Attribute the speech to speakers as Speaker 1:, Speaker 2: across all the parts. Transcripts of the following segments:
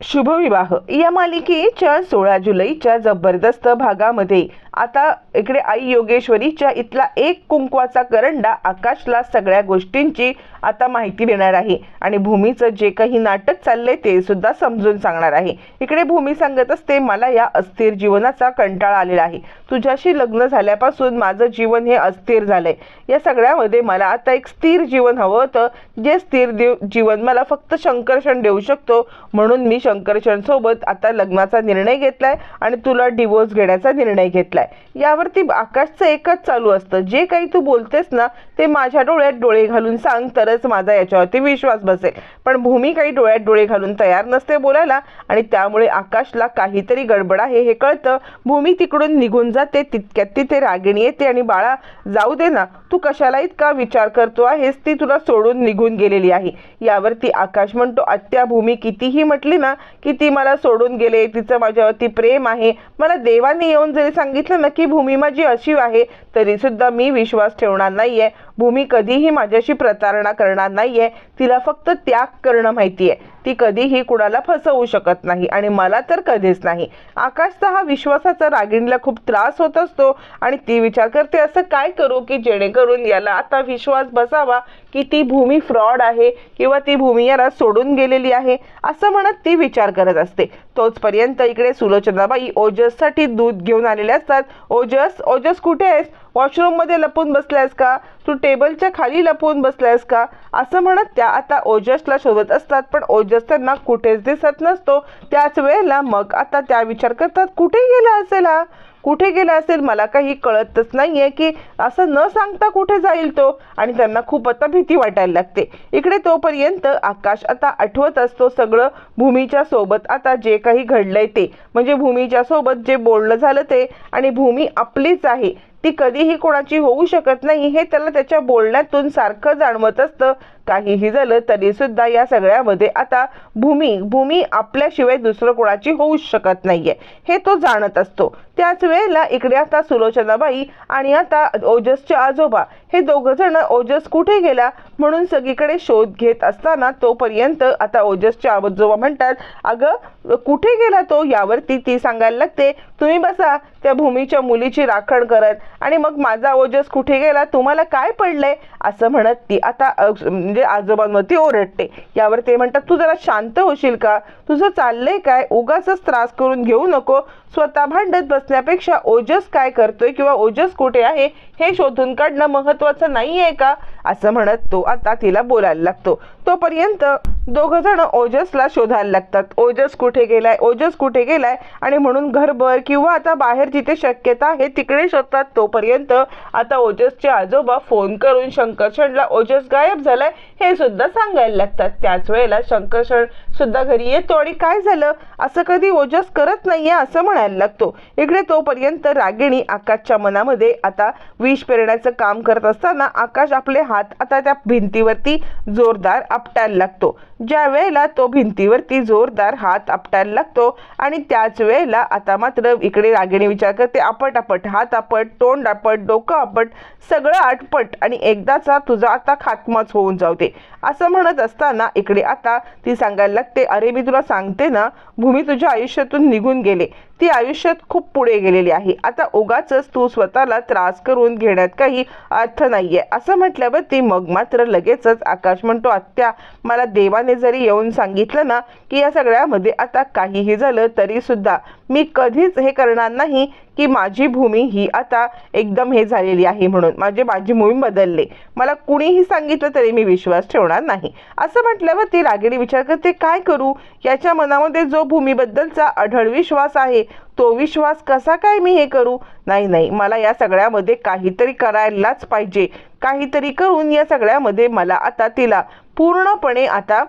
Speaker 1: शुभविवाह. या मालिकेच्या सोळा जुलैच्या जबरदस्त भागामध्ये आता इकडे आई योगेश्वरीच्या इथला एक कुंकवाचा करंडा आकाशला सगळ्या गोष्टींची आता माहिती देणार आहे. आणि भूमीचं जे काही नाटक चाललंय ते सुद्धा समजून सांगणार आहे. इकडे भूमी सांगत असते मला या अस्थिर जीवनाचा कंटाळा आलेला आहे. तुझ्याशी लग्न झाल्यापासून माझं जीवन हे अस्थिर झालंय. या सगळ्यामध्ये मला आता एक स्थिर जीवन हवं होतं. जे स्थिर देव जीवन मला फक्त शंकरषण देऊ शकतो. म्हणून मी शंकरषण सोबत आता लग्नाचा निर्णय घेतलाय आणि तुला डिवोर्स घेण्याचा निर्णय घेतलाय यावरती आकाशचं एकच चालू असतं. जे काही तू बोलतेस ना ते माझ्या डोळ्यात डोळे घालून सांग तरच माझा याच्यावरती विश्वास बसेल. पण भूमी काही डोळ्यात डोळे घालून तयार नसते बोलायला आणि त्यामुळे आकाशला काहीतरी गडबड आहे हे कळतं. भूमी तिकडून निघून जाते तितक्यात तिथे रागिणी येते आणि बाळा जाऊ दे ना तू कशाला इतका विचार करतो आहेस? ती तुला सोडून निघून गेलेली आहे. यावरती आकाश म्हणतो आत्या भूमी कितीही म्हटली ना की ती मला सोडून गेले. तिचं माझ्यावरती प्रेम आहे. मला देवाने येऊन जरी सांगितलं ना की भूमी माझी अशी आहे तरी सुद्धा मी विश्वास ठेवणार नाहीये. भूमी कधीही माझ्याशी प्रतारणा करणार नाहीये. तिला फक्त त्याग करणं माहिती आहे ती कधीही कुणाला फसवू शकत नाही आणि मला तर कधीच नाही. आकाशचा हा विश्वासाचा रागिणीला खूप त्रास होत असतो आणि ती विचार करते असं काय करू की जेणेकरून याला आता विश्वास बसावा की ती भूमी फ्रॉड आहे किंवा ती भूमी याला सोडून गेलेली आहे? असं म्हणत ती विचार करत असते. तोचपर्यंत इकडे सुलोचनाबाई ओजससाठी दूध घेऊन आलेले असतात. ओजस ओजस कुठे आहेस? वॉशरूममध्ये लपून बसलायस का? तू टेबलच्या खाली लपून बसलायस का? असं म्हणत त्या आता ओजसला शोधत असतात. पण ओजस त्यांना कुठेच दिसत नसतो. त्याच वेळेला मग आता त्या विचार करतात कुठे गेला असेल हा? कुठे गेला असेल? मला काही कळतच नाहीये की असं न सांगता कुठे जाईल तो? आणि त्यांना खूप आता भीती वाटायला लागते. इकडे तोपर्यंत आकाश आता आठवत असतो सगळं. भूमीच्या सोबत आता जे काही घडलंय ते. म्हणजे भूमीच्या सोबत जे बोलणं झालं ते. आणि भूमी आपलीच आहे. ती कधीही कोणाची होऊ शकत नाही हे त्याला त्याच्या बोलण्यातून सारखं जाणवत असतं. काहीही झालं तरी सुद्धा या सगळ्यामध्ये आता भूमी भूमी आपल्याशिवाय दुसरं कोणाची होऊच शकत नाहीये. हे तो जाणत असतो. त्याच वेळेला इकडे आता सुलोचनाबाई आणि आता ओजसचे आजोबा हे दोघं जण ओजस कुठे गेला म्हणून सगळीकडे शोध घेत असताना तोपर्यंत आता ओजसचे आजोबा म्हणतात अगं कुठे गेला तो यावरती? ती सांगायला लागते तुम्ही बसा त्या भूमीच्या मुलीची राखण करत आणि मग माझा ओजस कुठे गेला? तुम्हाला काय पडलंय? असं म्हणत ती. आता म्हणजे म्हणजे आजोबांवरती ओरडते. यावर ते म्हणतात तू जरा शांत होशील का? तुझं चाललंय काय? उगाच त्रास करून घेऊ नको. स्वतः भांडत बसण्यापेक्षा ओजस काय करतोय किंवा ओजस कुठे आहे हे शोधून काढणं महत्वाचं नाही आहे का? असं म्हणत तो आता तिला बोलायला लागतो. तोपर्यंत दोघं जण ओजसला शोधायला लागतात. ओजस कुठे गेलाय? ओजस कुठे गेलाय? आणि म्हणून घरभर किंवा आता बाहेर जिथे शक्यता आहे तिकडे शोधतात. तोपर्यंत आता ओजसचे आजोबा फोन करून शंकरशणला ओजस गायब झालाय? हे सुद्धा सांगायला लागतात. त्याच वेळेला शंकरशण सुद्धा घरी येतो आणि काय झालं? असं कधी ओजस करत नाहीये असं म्हणायला लागतो. इकडे तोपर्यंत रागिणी आकाशच्या मनामध्ये आता विष पेरण्याचं काम करत असताना आकाश आपले हात आता त्या भिंतीवरती जोरदार आपटायला लागतो. ज्या वेळेला तो भिंतीवरती जोरदार हात आपटायला लागतो आणि त्याच वेळेला आता मात्र इकडे रागिणी विचार करते. आपट आपट हात आपट तोंड आपट डोकं आपट सगळं आटपट आणि एकदाचा तुझा आता खात्माच होऊन जाऊ दे. असं म्हणत असताना इकडे आता ती सांगायला लागते अरे मी तुला सांगते ना भूमी तुझ्या आयुष्यातून निघून गेले. ती आयुष्यात खूप पुढे गेलेली आहे. आता उगाच तू स्वतःला त्रास करून घेण्यात काही अर्थ नाहीये. असं म्हटल्यावर ती मग मात्र लगेचच आकाश म्हणतो आत्या मला देवाने जरी येऊन सांगितलं ना की या सगळ्यामध्ये आता काहीही झालं तरी सुद्धा मी कधीच हे करणार नाही की माझी भूमी ही आता एकदम हे झालेली आहे म्हणून. माझी माझी भूमी बदलले. मला कुणीही सांगितलं तरी मी विश्वास ठेवणार नाही. असं म्हटल्यावर ती रागिणी विचार करते काय करू? याच्या मनामध्ये जो भूमीबद्दलचा अढळ विश्वास आहे तो विश्वास कसा काय मी हे करू? नाही नाही. मला या सगळ्यामध्ये काहीतरी करायलाच पाहिजे. काहीतरी करून या सगळ्यामध्ये मला आता तिला पूर्णपणे आता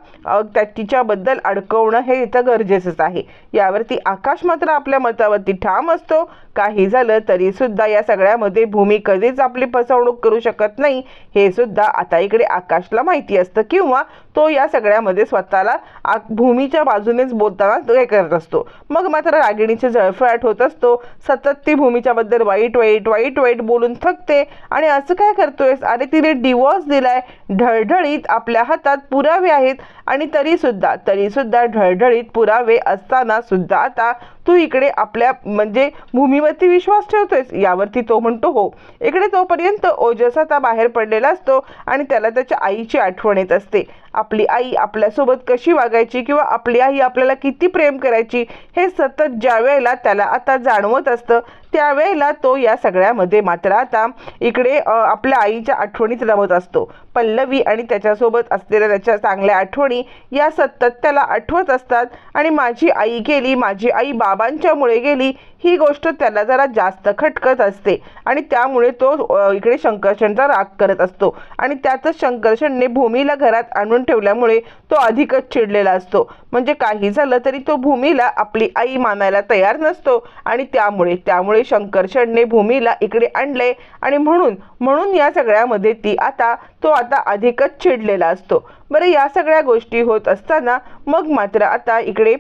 Speaker 1: त्या तिच्याबद्दल अडकवणं हे इथं गरजेचंच आहे. यावरती आकाश मात्र आपल्या मतावरती ठाम असतो. काही झालं तरी सुद्धा या सगळ्यामध्ये भूमी कधीच आपली फसवणूक करू शकत नाही. हे सुद्धा आता इकडे आकाशला माहिती असतं किंवा तो या सगळ्यामध्ये स्वतःला आ- भूमीच्या बाजूनेच बोलताना हे करत असतो. मग मात्र रागिणीचे जळफळाट होत असतो. सतत ती भूमीच्याबद्दल वाईट वाईट वाईट वाईट बोलून थकते आणि असं काय करतोयस? अरे तिने डिवॉर्स दिलाय. ढळढळीत आपल्या हातात पुरावे आहेत आणि तरी सुद्धा तरी सुद्धा ढळढळीत पुरावे असताना सुद्धा आता तू इकडे आपल्या म्हणजे भूमीवरती विश्वास ठेवतोयस. यावरती तो म्हणतो हो. इकडे तोपर्यंत ओजस आता बाहेर पडलेला असतो आणि त्याला त्याच्या आईची आठवण येत असते. आपली आई आपल्यासोबत कशी वागायची किंवा आपली आई आपल्याला किती प्रेम करायची हे सतत ज्या वेळेला त्याला आता जाणवत असतं त्यावेळेला तो या सगळ्यामध्ये मात्र आता इकडे आपल्या आईच्या आठवणीत रमत असतो. पल्लवी आणि त्याच्यासोबत असलेल्या त्याच्या चांगल्या आठवणी या सतत त्याला आठवत असतात. आणि माझी आई गेली माझी आई बाबांच्यामुळे गेली ही गोष्ट त्याला जरा जास्त खटकत असते. आणि त्यामुळे तो इकडे शंकर्षणचा राग करत असतो. आणि त्यातच शंकर्षणने भूमीला घरात आणून ठेवल्यामुळे तो अधिकच चिडलेला असतो. म्हणजे काही झालं तरी तो भूमीला आपली आई मानायला तयार नसतो. आणि त्यामुळे त्यामुळे शंकरशनने भूमीला इकडे आणले. आणि म्हणून म्हणून या सगळ्यामध्ये ती आता तो आता अधिकच चिडलेला असतो. बरं या सगळ्या गोष्टी होत असताना मग मात्र आता इकडे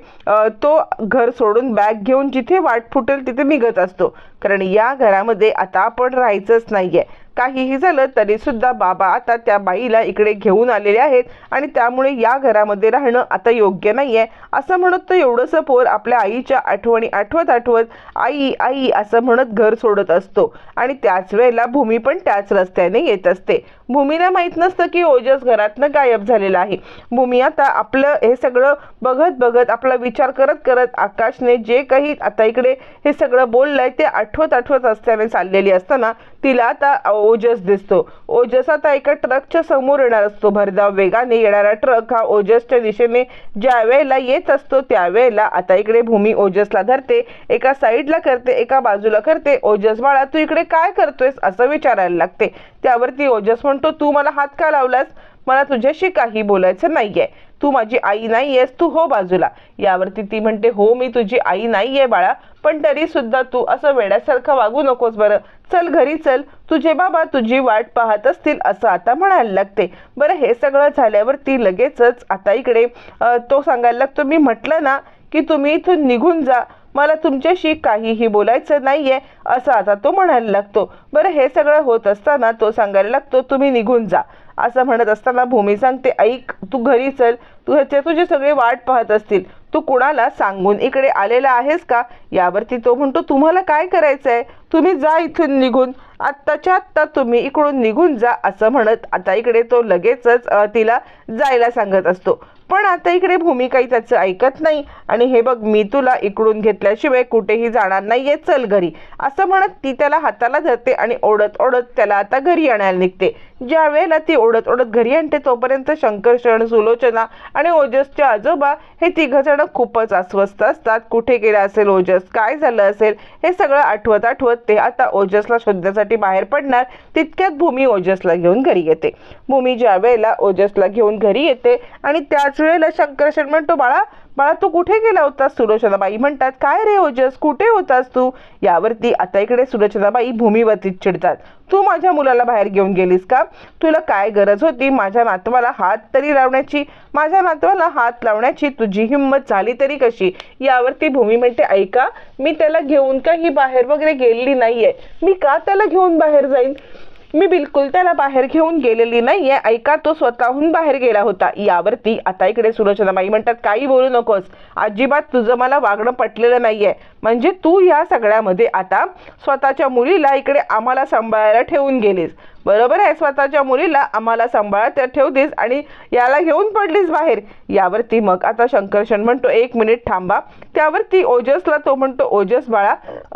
Speaker 1: तो घर सोडून बॅग घेऊन जिथे वाट फुटेल तिथे निघत असतो. कारण या घरामध्ये आता आपण राहायचंच नाही आहे काहीही झालं तरी सुद्धा बाबा आता त्या बाईला इकडे घेऊन आलेले आहेत आणि त्यामुळे या घरामध्ये राहणं आता योग्य नाही आहे असं म्हणत तर एवढंसं पोर आपल्या आईच्या आठवणी आठवत आठवत आई आई असं म्हणत घर सोडत असतो. आणि त्याच वेळेला भूमी पण त्याच रस्त्याने येत असते. भूमीला माहीत नसतं की ओजस घरातनं गायब झालेला आहे. भूमी आता आपलं हे सगळं बघत बघत आपला विचार करत करत आकाशने जे काही आता इकडे हे सगळं बोललंय ते आठवत आठवत रस्त्याने चाललेली असताना तिला आता ओजस दिसतो. ओजस आता एका ट्रकच्या समोर येणार असतो. भरधाव वेगाने येणारा ट्रक हा ओजसच्या दिशेने ज्या वेळेला येत असतो त्यावेळेला आता इकडे भूमी ओजसला धरते एका साईडला करते एका बाजूला करते. ओजस बाळा तू इकडे काय करतोयस? असं विचारायला लागते. त्यावरती ओजस म्हणतो तू मला हात का लावलास? मला तुझ्याशी काही बोलायचं नाहीये. तू माझी आई नाही आहेस तू हो बाजूला. यावरती ती म्हणते हो मी तुझी आई नाही आहे बाळा पण तरी सुद्धा तू असं वेड्यासारखं वागू नकोस बरं. चल घरी चल. तुझे बाबा तुझी वाट पाहत असतील असं आता म्हणायला लागते. बरं हे सगळं झाल्यावर ती लगेचच आता इकडे तो सांगायला लागतो मी म्हटलं ना की तुम्ही इथून निघून जा. मला तुमच्याशी काहीही बोलायचं नाहीये असं आता तो म्हणायला लागतो. बरं हे सगळं होत असताना तो सांगायला लागतो तुम्ही निघून जा. असं म्हणत असताना भूमी सांगते ऐक तू घरी चल. तू ह्याचे तुझे सगळे वाट पाहत असतील. तू कुणाला सांगून इकडे आलेला आहेस का? यावरती तो म्हणतो तुम्हाला काय करायचंय? तुम्ही जा इथून निघून. आत्ताच्या आत्ता तुम्ही इकडून निघून जा असं म्हणत आता इकडे तो लगेचच तिला जायला सांगत असतो. पण आता इकडे भूमी काही त्याचं ऐकत नाही. आणि हे बघ मी तुला इकडून घेतल्याशिवाय कुठेही जाणार नाहीये चल घरी. असं म्हणत ती त्याला हाताला धरते आणि ओढत ओढत त्याला आता घरी आणायला निघते. ज्या वेळेला ती ओढत ओढत घरी आणते तोपर्यंत शंकर शरण सुलोचना आणि ओजसचे आजोबा हे तिघ जण खूपच अस्वस्थ असतात. कुठे गेला असेल ओजस? काय झालं असेल? हे सगळं आठवत आठवत ते आता ओजसला शोधण्यासाठी बाहेर पडणार. तितक्यात भूमी ओजसला घेऊन घरी येते. भूमी ज्या वेळेला ओजसला घेऊन घरी येते आणि त्याच वेळेला शंकरशन म्हणतो बाळा बाळा तू कुठे गेला होतास सुलोचनाबाई म्हणतात काय रे ओजस कुठे होतास तू? यावरती आता इकडे सुलोचनाबाई भूमीवरती चिडतात. तू माझ्या मुलाला बाहेर घेऊन गेलीस का? तुला काय गरज होती? माझ्या नातवाला हात तरी लावण्याची माझ्या नातवाला हात लावण्याची तुझी हिंमत झाली तरी कशी? यावरती भूमी म्हणते ऐका मी त्याला घेऊन काही बाहेर वगैरे गेलेली नाहीये. मी का त्याला घेऊन बाहेर जाईन? मी बिलकुल त्याला बाहेर घेऊन गेलेली नाहीये. ऐका तो स्वतःहून बाहेर गेला होता. यावरती आता इकडे सुलोचनाबाई म्हणतात काही बोलू नकोस. अजिबात तुझं मला वागणं पटलेलं नाहीये. म्हणजे तू या सगळ्यामध्ये आता स्वतःच्या मुलीला इकडे आम्हाला सांभाळायला ठेवून गेलीस. बरोबर आहे स्वतःच्या मुलीला आम्हाला सांभाळत ठेवतीस आणि याला घेऊन पडलीस बाहेर. यावरती मग आता शंकरशन म्हणतो एक मिनिट थांबा. त्यावरती ओजसला तो म्हणतो ओजस बाळा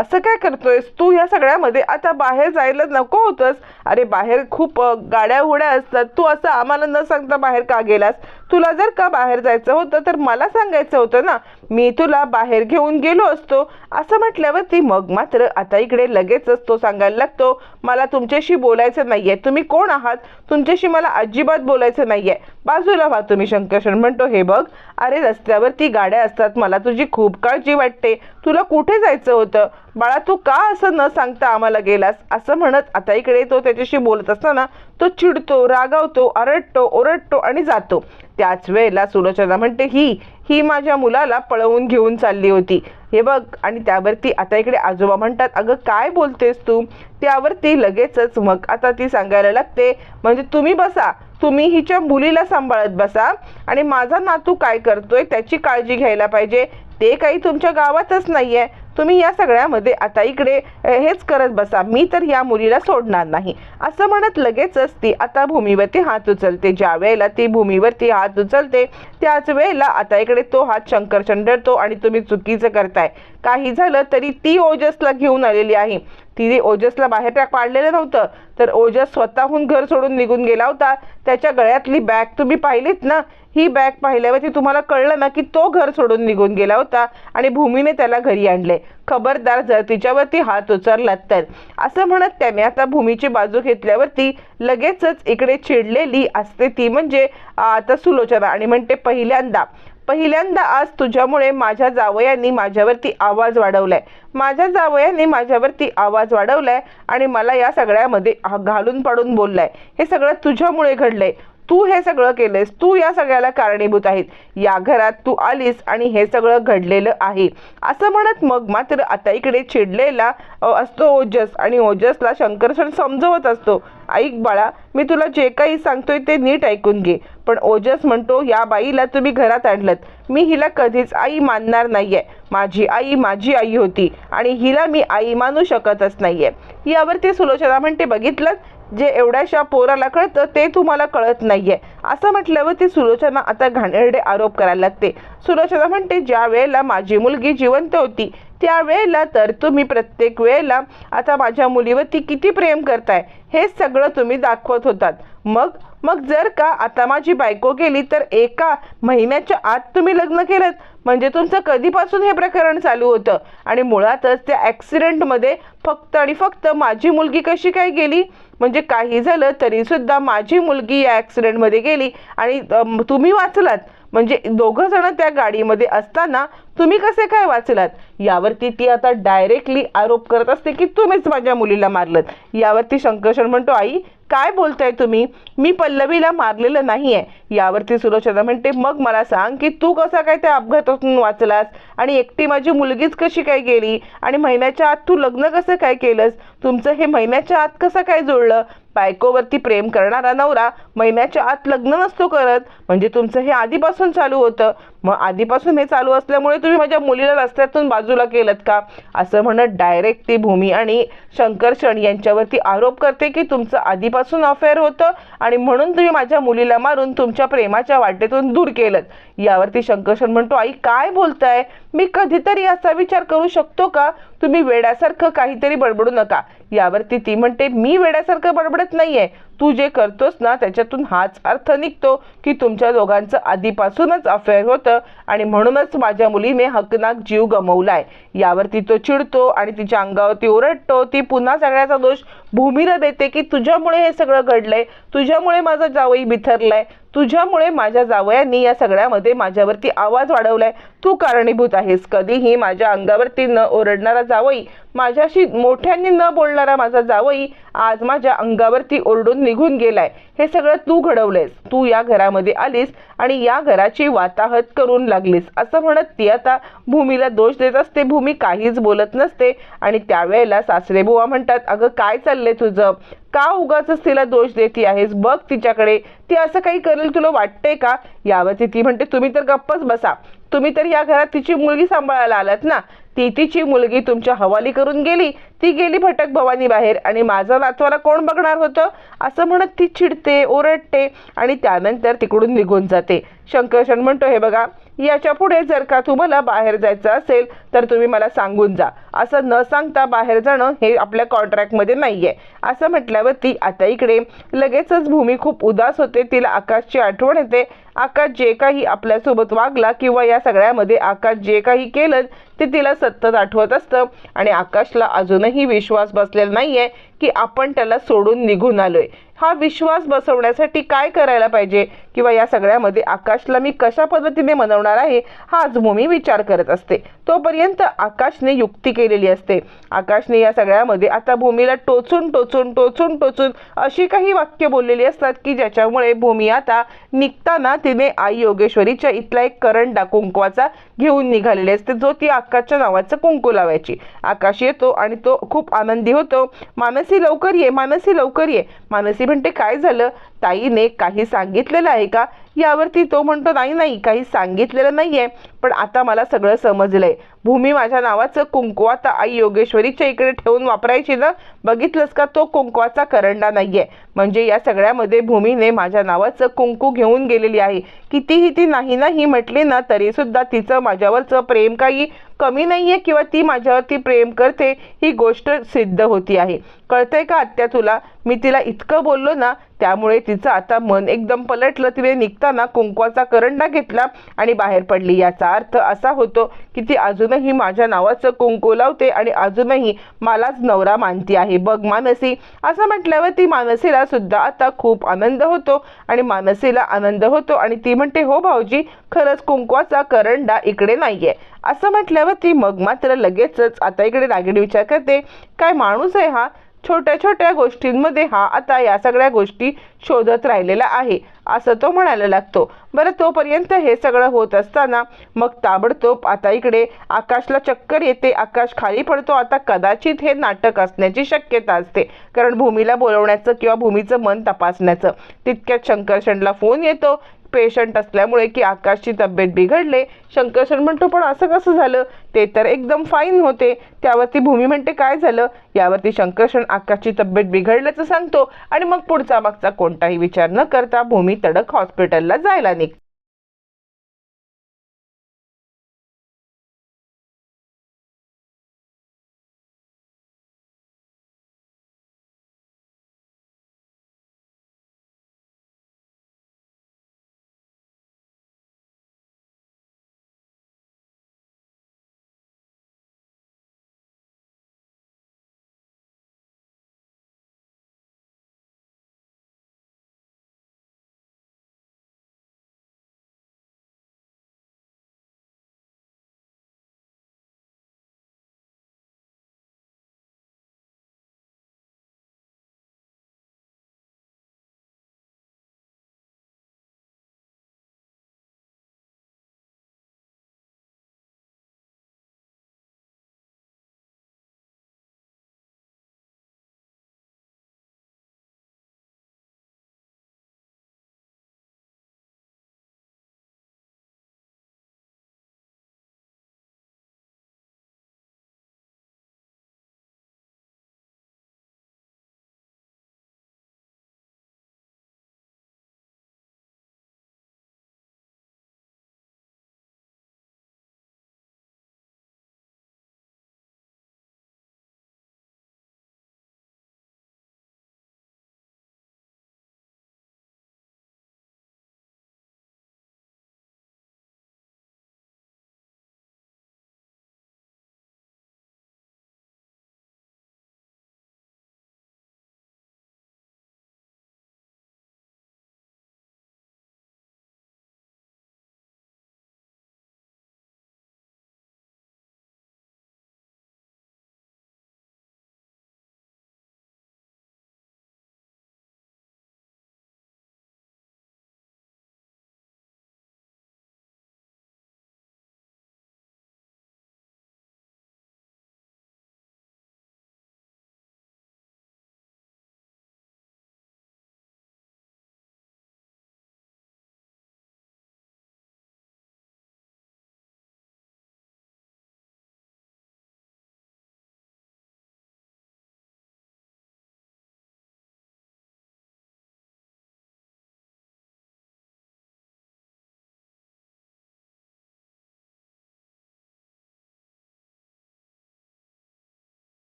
Speaker 1: असं काय करतोयस? तू या सगळ्यामध्ये आता बाहेर जायला नको होतंस. अरे बाहेर खूप गाड्या उड्या असतात. तू असं आम्हाला न सांगता बाहेर का गेलास? तुला जर का बाहेर जायचं होतं तर मला सांगायचं होतं ना. मी तुला बाहेर घेऊन गेलो असतो. असं म्हटल्यावरती मग मात्र आता इकडे लगेचच तो सांगायला लागतो मला तुमच्याशी बोलायचं नाहीये. तुम्ही कोण आहात? तुमच्याशी मला अजिबात बोलायचं नाहीये. बाजूला व्हा तुम्ही शंकरशन म्हणतो हे बघ अरे रस्त्यावरती गाड्या असतात. मला तुझी खूप काळजी वाटते. तुला कुठे जायचं होतं? बाळा तू का असं न सांगता आम्हाला गेलास? असं म्हणत आता इकडे तो त्याच्याशी बोलत असताना तो चिडतो रागावतो आरडतो ओरडतो आणि जातो. त्याच वेळेला सुलोचना म्हणते ही ही माझ्या मुलाला पळवून घेऊन चालली होती. हे बघ आणि त्यावरती आता इकडे आजोबा म्हणतात अगं काय बोलतेस तू? त्यावरती लगेचच मग आता ती सांगायला लागते म्हणजे तुम्ही बसा तुम्ही हिच्या मुलीला सांभाळत बसा आणि माझा नातू काय करतोय त्याची काळजी घ्यायला पाहिजे. ते काही तुमच्या गावातच नाही आहे तुम्ही या सगळ्यामध्ये आता इकडे हेच करत बसा. मी तर या मुलीला सोडणार नाही. असं म्हणत लगेचच ती आता भूमीवरती हात उचलते. ज्या वेळेला ती भूमीवरती हात उचलते त्याच वेळेला आता इकडे तो हात शंकर चंडरतो आणि तुम्ही चुकीचं करताय. काही झालं तरी ती ओजसला घेऊन आलेली आहे. तिने ओजसला बाहेर टाक पाडलेलं नव्हतं. तर ओजस स्वतःहून घर सोडून निघून गेला होता. त्याच्या गळ्यातली बॅग तुम्ही पाहिलीत ना? ही बॅग पाहिल्यावरती तुम्हाला कळलं ना की तो घर सोडून निघून गेला होता आणि भूमीने त्याला घरी आणले. खबरदार जर तिच्यावरती हात उचललात तर. असं म्हणत त्याने आता भूमीची बाजू घेतल्यावरती लगेचच इकडे चिडलेली असते ती म्हणजे आता सुलोचना. आणि म्हणते पहिल्यांदा. पहिल्यांदा आज तुझ्यामुळे माझ्या जावयांनी माझ्यावरती आवाज वाढवलाय. माझ्या जावयांनी माझ्यावरती आवाज वाढवलाय आणि मला या सगळ्यामध्ये घालून पाडून बोललाय. हे सगळं तुझ्यामुळे घडलंय. तू हे सगळं केलंस तू या सगळ्याला कारणीभूत आहेत. या घरात तू आलीस आणि हे सगळं घडलेलं आहे. असं म्हणत मग मात्र आता इकडे चिडलेला असतो ओजस आणि ओजसला शंकरसण समजवत असतो. ऐक बाळा मी तुला जे काही सांगतोय ते नीट ऐकून घे. पण ओजस म्हणतो या बाईला तुम्ही घरात आणलत. मी हिला कधीच आई मानणार नाहीये. माझी आई माझी आई होती आणि हिला मी आई मानू शकतच नाहीये. यावरती सुलोचना म्हणते बघितलं जे एवढ्याशा पोराला कळतं ते तुम्हाला कळत नाहीये. असं म्हटल्यावर ती सुलोचना आता घाणेरडे आरोप करायला लागते. सुलोचना म्हणते ज्या वेळेला माझी मुलगी जिवंत होती त्यावेळेला तर तुम्ही प्रत्येक वेळेला आता माझ्या मुलीवरती किती प्रेम करताय हे सगळं तुम्ही दाखवत होतात. मग मग जर का आता माझी बायको गेली तर एका महिन्याच्या आत तुम्ही लग्न केलं म्हणजे तुमचं कधीपासून हे प्रकरण चालू होतं? आणि मुळातच त्या ॲक्सिडेंटमध्ये फक्त आणि फक्त माझी मुलगी कशी काय गेली? म्हणजे काही झालं तरी सुद्धा माझी मुलगी या ॲक्सिडेंटमध्ये गेली आणि तुम्ही वाचलात? म्हणजे दोघं जण त्या गाडीमध्ये असताना तुम्ही कसे काय वाचलात? यावरती ती आता डायरेक्टली आरोप करत असते की तुम्हीच माझ्या मुलीला मारलं यावरती शंकरशण म्हणतो आई काय बोलताय तुम्ही? मी पल्लवीला मारलेलं नाही आहे यावरती सुलोचना म्हणते मग मला सांग की तू कसा काय त्या अपघातातून वाचलास? आणि एकटी माझी मुलगीच कशी काय गेली? आणि महिन्याच्या आत तू लग्न कसं काय केलंस? तुमचं हे महिन्याच्या आत कसं काय जुळलं? बायकोवरती प्रेम करणारा नवरा महिन्याच्या आत लग्न नसतो करत म्हणजे तुमचं हे आधीपासून चालू होतं. मग आधीपासून हे चालू असल्यामुळे तुम्ही माझ्या मुलीला रस्त्यातून बाजूला केलं का? असं म्हणत डायरेक्ट ती भूमी आणि शंकरशण यांच्यावरती आरोप करते की तुमचं आधीपासून अफेअर होतं आणि म्हणून तुम्ही माझ्या मुलीला मारून तुमच्या प्रेमाच्या वाटेतून दूर केलं यावरती शंकरशण म्हणतो आई काय बोलताय? मी कधीतरी असा विचार करू शकतो का? तुम्ही वेड्यासारखं काहीतरी बडबडू नका. यावरती ती म्हणते मी वेड्यासारखं बडबडत नाहीये. तू जे करतोस ना त्याच्यातून हाच अर्थ निघतो की तुमच्या दोघांचं आधीपासूनच अफेअर होतं आणि म्हणूनच माझ्या मुलीने हकनाक जीव गमवलाय. यावरती तो चिडतो आणि तिच्या अंगावरती ओरडतो. ती पुन्हा सगळ्याचा दोष भूमीला देते की तुझ्यामुळे हे सगळं घडलंय तुझ्यामुळे माझा जावई बिथरलाय तुझ्यामुळे माझ्या जावयांनी या सगळ्यामध्ये माझ्यावरती आवाज वाढवलाय. तू कारणीभूत आहेस. कधीही माझ्या अंगावरती न ओरडणारा जावई माझ्याशी मोठ्यांनी न बोलणारा माझा जावई आज माझ्या अंगावरती ओरडून निघून गेलाय. हे सगळं तू घडवलंयस. तू या घरामध्ये आलीस आणि या घराची वाताहत करून लागलीस. असं म्हणत ती आता भूमीला दोष देत असते. भूमी काहीच बोलत नसते आणि त्यावेळेला सासरे बुवा म्हणतात अगं काय चाललंय तुझं? का उगाच तिला दोष देती आहेस? बघ तिच्याकडे. ती असं काही करेल तुला वाटतंय का? यावरती ती म्हणते तुम्ही तर गप्पच बसा. तुम्ही तर या घरात तिची मुलगी सांभाळायला आलात ना? ती तिची मुलगी तुमच्या हवाली करून गेली. ती गेली भटक भवानी बाहेर आणि माझा नातवाला कोण बघणार होतं? असं म्हणत ती चिडते ओरडते आणि त्यानंतर तिकडून निघून जाते. शंकरशन म्हणतो हे बघा याच्यापुढे जर का तुम्हाला बाहेर जायचं असेल तर तुम्ही मला सांगून जा. असं न सांगता बाहेर जाणं हे आपल्या कॉन्ट्रॅक्टमध्ये नाही आहे असं म्हटल्यावरती आता इकडे लगेचच भूमी खूप उदास होते. तिला आकाशची आठवण येते. आकाश जे काही आपल्यासोबत वागला किंवा या सगळ्यामध्ये आकाश जे काही केलं ते तिला सतत आठवत असतं. आणि आकाशला अजूनही विश्वास बसलेला नाही आहे की आपण त्याला सोडून निघून आलोय. हा विश्वास बसवण्यासाठी काय करायला पाहिजे? किंवा या सगळ्यामध्ये आकाशला मी कशा पद्धतीने मनवणार आहे हाच भूमी विचार करत असते. तोपर्यंत आकाशने युक्ती केलेली असते. आकाशने या सगळ्यामध्ये आता भूमीला टोचून टोचून टोचून टोचून अशी काही वाक्य बोललेली असतात की ज्याच्यामुळे भूमी आता निघताना तिने आई योगेश्वरीच्या इथला एक करंडा कुंकवाचा घेऊन निघालेली असते जो ती आकाशच्या नावाचं कुंकू लावायची. आकाश येतो आणि तो खूप आनंदी होतो. मानसी लवकर ये मानसी लवकर ये. मानसी म्हणते काय झालं? ताईने काही सांगितलेलं आहे का? यावरती तो म्हणतो नाही नाही काही सांगितलेलं नाही आहे पण आता मला सगळं समजलं आहे भूमी माझ्या नावाचं कुंकू आता आई योगेश्वरीच्या इकडे ठेवून वापरायची ना? बघितलंस का तो कुंकवाचा करंडा नाही आहे म्हणजे या सगळ्यामध्ये भूमीने माझ्या नावाचं कुंकू घेऊन गेलेली आहे. कितीही ती नाही नाही म्हटली ना तरीसुद्धा तिचं माझ्यावरचं प्रेम काही कमी नाही आहे किंवा ती माझ्यावरती प्रेम करते ही गोष्ट सिद्ध होती आहे. कळतंय का आत्या तुला? मी तिला इतकं बोललो ना त्यामुळे तिचं आता मन एकदम पलटलं तिने असताना कुंकवाचा करंडा घेतला आणि बाहेर पडली. याचा अर्थ असा होतो की ती अजूनही माझ्या नावाचं कुंकू लावते आणि अजूनही मलाच नवरा मानती आहे. बघ मानसी असं म्हटल्यावर ती मानसीला सुद्धा आता खूप आनंद होतो आणि मानसीला आनंद होतो आणि ती म्हणते हो भाऊजी खरंच कुंकवाचा करंडा इकडे नाहीये. असं म्हटल्यावर ती मग मात्र लगेचच आता इकडे रागिडी विचार करते काय माणूस आहे हा? छोट्या छोट्या गोष्टींमध्ये हा आता या सगळ्या गोष्टी शोधत राहिलेला आहे असं तो म्हणायला लागतो. बरं तोपर्यंत हे सगळं होत असताना मग ताबडतोब आता इकडे आकाशला चक्कर येते आकाश खाली पडतो. आता कदाचित हे नाटक असण्याची शक्यता असते कारण भूमीला बोलवण्याचं किंवा भूमीचं मन तपासण्याचं. तितक्यात शंकरशणला फोन येतो पेशंट असल्यामुळे की आकाशची तब्येत बिघडले. शंकरशन म्हणतो पण असं कसं झालं? ते तर एकदम फाईन होते. त्यावरती भूमी म्हणते काय झालं? यावरती शंकरशन आकाशची तब्येत बिघडल्याचं सांगतो. आणि मग पुढचा मागचा कोणताही विचार न करता भूमी तडक हॉस्पिटलला जायला निघते.